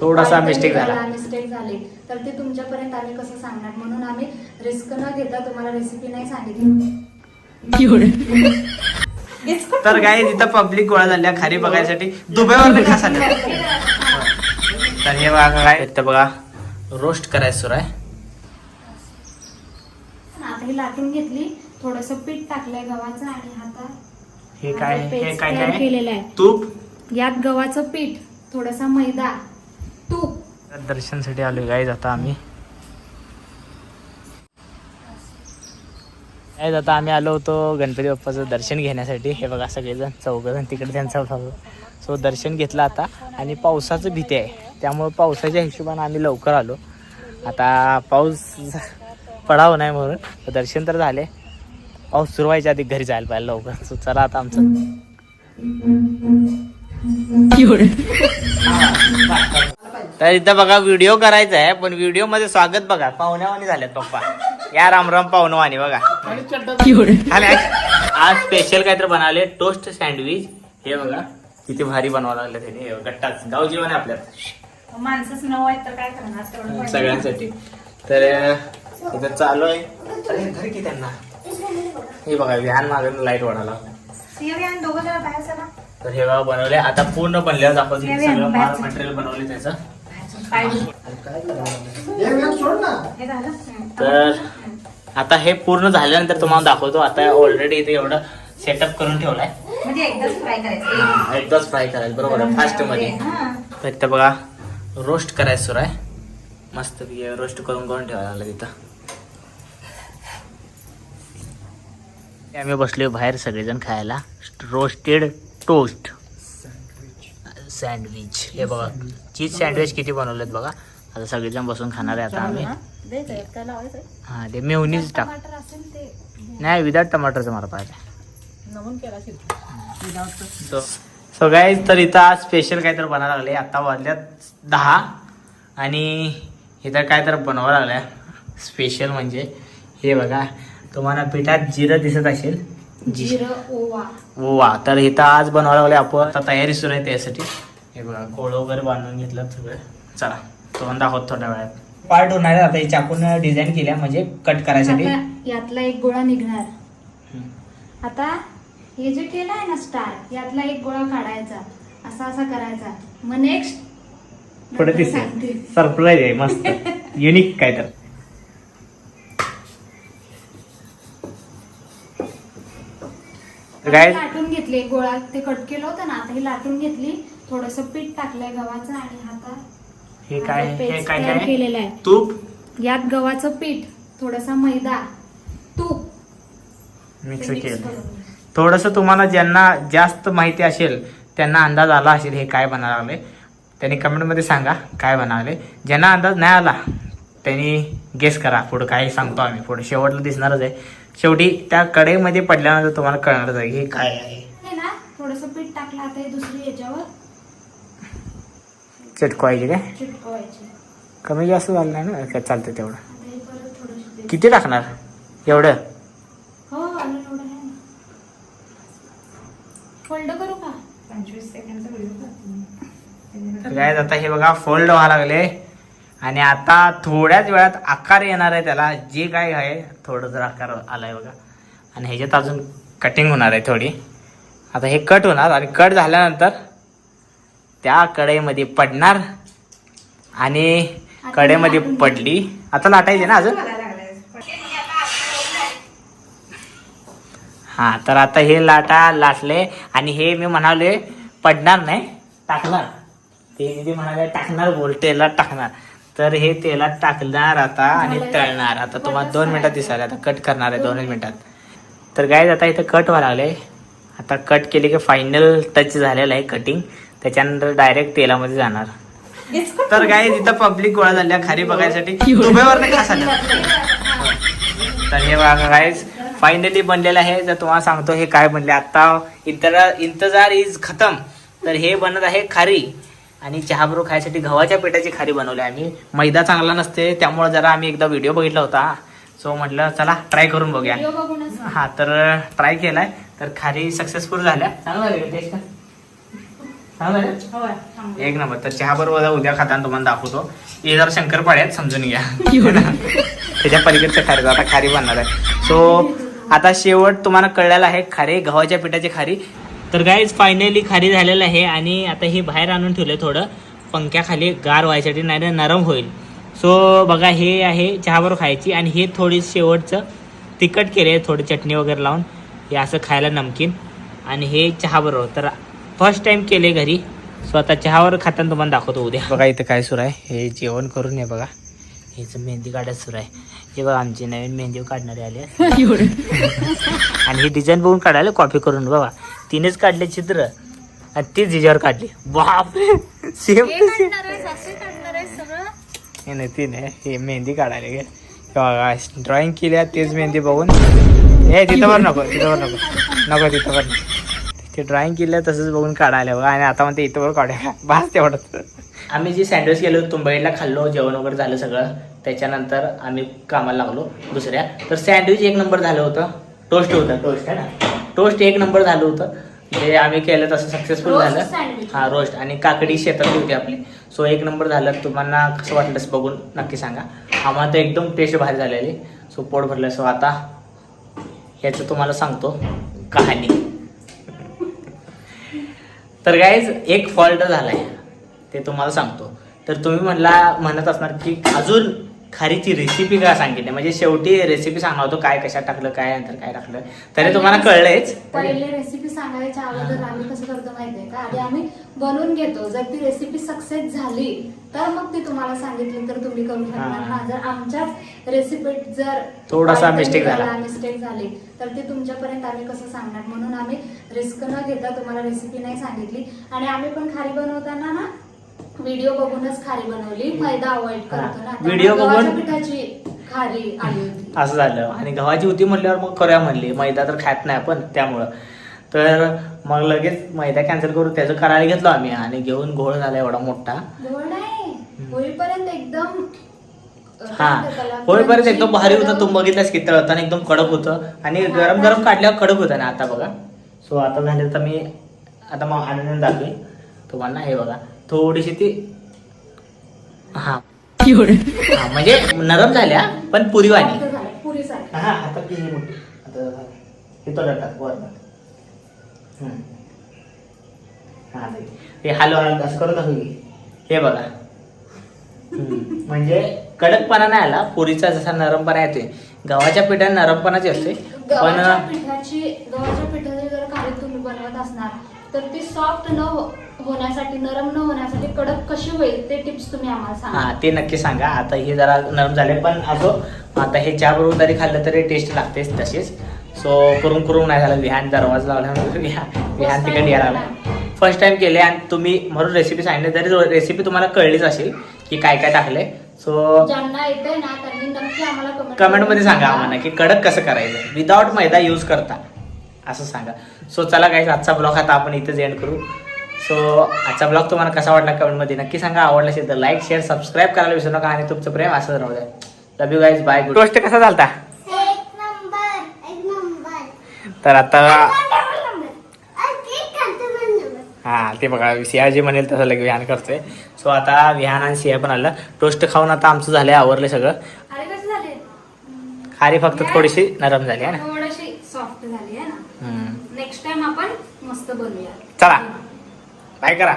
थोडासा मिस्टेक झाला. मिस्टेक झाली. तर ते तुमच्यापर्यंत आम्ही कसं सांगणार? म्हणून आम्ही रिस्क न घेता तुम्हाला रेसिपी नाही सांगितली. तर काय तिथं पब्लिक गोळा झाल्या. खारी बघायसाठी. दुबईवर खास तर हे बघा काय इथं बघा. रोस्ट करायचं सुरू आहे. आता ही लाटून घेतली. थोडस पीठ टाकलंय गव्हाचं आणि आता हे काय हे काय केलेलं आहे. तूप? यात गव्हाचं पीठ थोडासा मैदा तूप दर्शनसाठी आलोय गाईज आता आम्ही. गाईज आता आम्ही आलो होतो गणपती बाप्पाचं दर्शन घेण्यासाठी. हे बघा सगळेजण चौघजण तिकडे त्यांचा सो दर्शन घेतलं आता आणि पावसाचं भीती आहे. त्यामुळे पावसाच्या हिशोबाने आम्ही लवकर आलो. आता पाऊस पडावं नाही म्हणून दर्शन तर झाले. पाऊस सुरू व्हायच्या आधी घरी जायला पाहिजे लवकर. सो चला आता आमचं. तर इथं बघा व्हिडिओ करायचा आहे पण व्हिडिओमध्ये स्वागत बघा. पाहुण्यावानी झाल्यात पप्पा. या रामराम पाहुणवानी बघा. आज स्पेशल काहीतरी बनवले टोस्ट सँडविच हे बघा किती भारी बनवावं लागलं त्याने. हे गट्टाच. गाव जेवण आहे आपल्यात. माणसंच नऊ आहेत तर काय करणार? सगळ्यांसाठी. तर इथं चालू आहे. अरे घरी की त्यांना? हे बघा व्हॅन मागून लाइट वाढायला तर हे बघा बनवले आता पूर्ण बनल्यावर दाखवतो. सगळं मटेरियल बनवले त्याचं. तर आता हे पूर्ण झाल्यानंतर तुम्हाला दाखवतो. आता ऑलरेडी इथे एवढं सेटअप करून ठेवलाय. म्हणजे एकदाच फ्राय करायचं. एकदाच फ्राय करायचं. बरोबर आहे फास्टमध्ये. हा. तर इथं बघा रोस्ट करायचं सुरू आहे. मस्त रोस्ट करून करून ठेवायला लागलं तिथं आम्ही बसलो बाहेर सगळेजण खायला. रोस्टेड टोस्ट सँडविच हे बघा चीज सँडविच किती बनवलेत बघा. आता सगळेजण बसून खाणार आहे आता आम्ही. काय? हा ते मेवनीच टाक. नाही विदाउट टमाटरचं मला पाहिजे. सो गाईज तर. इथं आज स्पेशल काहीतरी बनायला लागले. आता वाजल्यात दहा आणि इथं काय तर बनवावं लागलं. स्पेशल म्हणजे हे बघा तुम्हाला पिठात जिरं दिसत असेल. ओवा. वा तर इथं आज बनवायला लागले आपण. आता तयारी सुरू आहे त्यासाठी. हे बघा कोळ वगैरे बांधून घेतलं सगळं. चला तुम्हाला दाखवत थोड्या वेळात. पार्ट होणार आहे आता हे चाकून डिझाईन केल्या म्हणजे कट करायसाठी. यातला एक गोळा निघणार. आता हे जे केलं आहे ना स्टार यातला एक गोळा काढायचा. असा असा करायचा. मग नेक्स्ट पुढे सरप्राईज आहे मस्त. युनिक काय तर काय? लाटून घेतली गोळा ते कट केलं होतं ना आता ही लाटून घेतली थोडस पीठ टाकलंय गव्हाचं आणि आता हे काय हे तयार काय? केलेलं आहे. तूप? यात गव्हाचं पीठ थोडासा मैदा तूप. मिक्स केलं. थोडस तुम्हाला ज्यांना जास्त माहिती असेल त्यांना अंदाज आला असेल हे काय बनायला लागले त्यांनी कमेंटमध्ये सांगा काय बनवले ज्यांना अंदाज नाही आला त्यांनी गेस करा. पुढं काय सांगतो आम्ही. पुढे शेवटला दिसणारच आहे. शेवटी त्या कढईमध्ये पडल्यानंतर तुम्हाला कळणारच आहे की हे काय आहे. हे ना थोडस पीठ टाकलं आता हे दुसरी याच्यावर. चिटकवायची काय? चिटकवायची. कमी जास्त झालं नाही ना? काय चालतं तेवढं. आता हे परत थोडंसं किती टाकणार? एवढं? हो आलं एवढं आहे ना फोल्ड करू का? पंचवीस तर काय आता हे बघा फोल्ड व्हायला लागले. आणि आता थोड्याच वेळात आकार येणार आहे त्याला. जे काय आहे थोडं जर आकार आलाय बघा. आणि ह्याच्यात अजून कटिंग होणार आहे थोडी. आता हे कट होणार आणि कट झाल्यानंतर त्या कढईमध्ये पडणार. आणि कढईमध्ये पडली. आता लाटायची ना अजून? हा तर आता हे लाटा लाटले आणि हे मी म्हणाले पडणार नाही टाकणार. ते म्हणाले टाकणार बोल तेलात टाकणार. तर हे तेलात टाकणार आता आणि तळणार. आता तुम्हाला दोन मिनिटात दिसाल आता कट करणार आहे दोन मिनिटात. तर काय आता इथं कट व्हायला लागले आता कट केले की फायनल टच झालेलं आहे कटिंग त्याच्यानंतर डायरेक्ट तेलामध्ये जाणार. तर काय तिथं पब्लिक गोळा झाल्या. खारी बघायसाठी. दुबईवर नाही तर हे बघा गाईज फायनली बनलेलं आहे. जर तुम्हाला सांगतो हे काय बनले. आता इंतजार इंतजार इज खतम. तर हे बनत आहे खारी. आणि चहा बरोबर खायसाठी गव्हाच्या पिठाची खारी बनवली आम्ही मैदा चांगला नसते त्यामुळे जरा आम्ही एकदा व्हिडिओ बघितला होता. सो म्हटलं चला ट्राय करून बघूया. हा तर ट्राय केलाय. तर खारी सक्सेसफुल झाल्या. चांगलं टेस्ट. एक नंबर. तर चहा बरोबर उद्या खाताना तुम्हाला दाखवतो. हे जरा शंकरपाळे आहेत समजून घ्या. त्याच्या पलीकडचं खारी आता खारी बनणार आहे. सो आता शेवट तुम्हाला कळलेलं आहे खारी गव्हाच्या पिठाची खारी. तर गाईज फायनली खारी झालेलं आहे आणि आता हे बाहेर आणून ठेवलं थोडं. पंख्याखाली गार व्हायसाठी नाही तर नरम होईल. सो बघा हे आहे चहाबरोबर खायची आणि हे थोडी शेवटचं तिखट केले थोडी चटणी वगैरे लावून. हे असं खायला नमकीन. आणि हे चहाबरोबर तर फर्स्ट टाइम केले घरी. स्वतः चहावर खाताना तुम्हाला दाखवतो उद्या. बघा इथं काय सुरू आहे. हे जेवण करून ये बघा. हेच मेहंदी काढत सुरू आहे. हे बघा आमची नवीन मेहंदी काढणारे आले आणि हे डिझाईन बघून काढायला कॉपी करून बघा. तिनेच काढले चित्र. आणि तीच जिजावर काढली. बाप सेम हे नाही तिने हे मेहंदी काढायला गे बघा ड्रॉइंग केली आहे तेच मेहंदी बघून. हे तिथं पण नको तिथं पण नको. नको तिथं पण ते ड्रॉइंग केलं तसंच बघून काढायला बघा. आणि आता म्हणते इथं पण काढूया बस तेवढंच. आम्ही जे सँडविच केलं होतं मुंबईला खाल्लो जेवण वगैरे झालं सगळं. त्याच्यानंतर आम्ही कामाला लागलो दुसऱ्या. तर सँडविच एक नंबर झालं होतं. टोस्ट होतं टोस्ट आहे ना? टोस्ट एक नंबर झालं होतं. जे आम्ही केलं तसं सक्सेसफुल झालं. हा रोस्ट आणि काकडी शेतातली होती आपली. सो एक नंबर झालं. तुम्हाला कसं वाटलं असं बघून नक्की सांगा. आम्हाला तर एकदम टेस्ट भारी झालेली. सो पोट भरलं. सो आता ह्याचं तुम्हाला सांगतो कहाणी. तर गाईज एक फॉल्ट झालाय. ते तुम्हाला सांगतो. तर तुम्ही म्हणला म्हणत असणार की अजून खारीची रेसिपी का सांगितली? म्हणजे शेवटी रेसिपी सांगणार होतो काय कशात टाकलं काय नंतर काय टाकलं? तरी तुम्हाला कळलंयच. पहिले रेसिपी सांगायच्या अगोदर आम्ही कसं करतो माहितीये का? आधी आम्ही बनवून घेतो. जर ती रेसिपी सक्सेस झाली तर मग ती तुम्हाला सांगितली तर तुम्ही करू शकणार. ना जर आमच्याच रेसिपीत जर थोडासा mistake झाला. मिस्टेक झाली तर ती तुमच्यापर्यंत आम्ही कसं सांगणार? म्हणून आम्ही रिस्क न घेता तुम्हाला रेसिपी नाही सांगितली. आणि आम्ही पण खारी बनवताना ना व्हिडिओ बघूनच खारी बनवली. मैदा अवॉइड करतो ना. गव्हाच्या बघून- पिठाची खारी आली होती. असं झालं. आणि गव्हाची होती म्हणल्यावर मग करूया म्हणली. मैदा तर खात नाही आपण त्यामुळं. तर मग लगेच मैदा कॅन्सल करू त्याचं करायला घेतलो आम्ही आणि घेऊन घोळ झाला एवढा मोठा. गोड नाही. होईपर्यंत एकदम अ, हा. काय म्हणतात त्याला? होईपर्यंत एकदम भारी होतं. तू बघितलास की तळताना एकदम कडक होतं. आणि हा, गरम. गरम काढल्यावर कडक होतं ना आता बघा. सो आता झालं तर मी आता मग आनंद दाखवेन. तुम्हाला हे बघा. थोडीशी ती हा हा, म्हणजे नरम झाल्या पण पुरीवाणी पुरीसारखं. हा आता ती ही मोठी आता हे तो टाक वर हम्म. हा ते. हे हलवा असं करत की. हे बघा हम्म. म्हणजे कडकपणा नाही आला पुरीचा जसा नरमपणा येतोय गव्हाच्या पिठात नरमपणाच असते पण गव्हाच्या पिठाची गव्हाच्या पिठाची जर खारी तुम्ही बनवत असणार तर ती सॉफ्ट न हो- होण्यासाठी नरम न होण्यासाठी कडक कशी होईल ते टिप्स तुम्ही आम्हाला सांगा. हा ते नक्की सांगा. आता हे जरा नरम झाले पण असो आता हे चहा बरोबर जरी खाल्लं तरी टेस्ट लागतेच तशीच. सो करून करून नाही झालं. विहान दरवाजा लावला विहान विहान तिकडे यायला लागला. फर्स्ट टाइम केले आणि तुम्ही म्हणून रेसिपी सांगितली तरी रेसिपी तुम्हाला कळलीच असेल की काय काय टाकले. सो ज्यांना येतंय ना त्यांनी नक्की आम्हाला कमेंट कमेंटमध्ये सांगा आम्हाला की कडक कसं करायचं. विदाउट मैदा यूज करता. असं सांगा. सो चला काही आजचा ब्लॉग आता आपण इथेच एंड करू. सो आजचा ब्लॉग तुम्हाला कसा वाटला कमेंटमध्ये नक्की सांगा. आवडला असेल तर लाईक शेअर सबस्क्राईब करायला विसरू नका आणि तुमचं प्रेम असं राहू द्या. Love you guys bye good toast कसा चालता एक नंबर एक नंबर तर आता हा ते बघा सिया जे म्हणेल तसं लगे विहान करतोय. सो आता विहान आणि सिया पण आलं. टोस्ट खाऊन आता आमचं झालंय आवरलं सगळं. अरे कसे झाले खारी फक्त थोडीशी नरम झाली आहे ना. थोडीशी सॉफ्ट झाली. नेक्स्ट टाइम आपण मस्त बनवूया चला. बाय करा.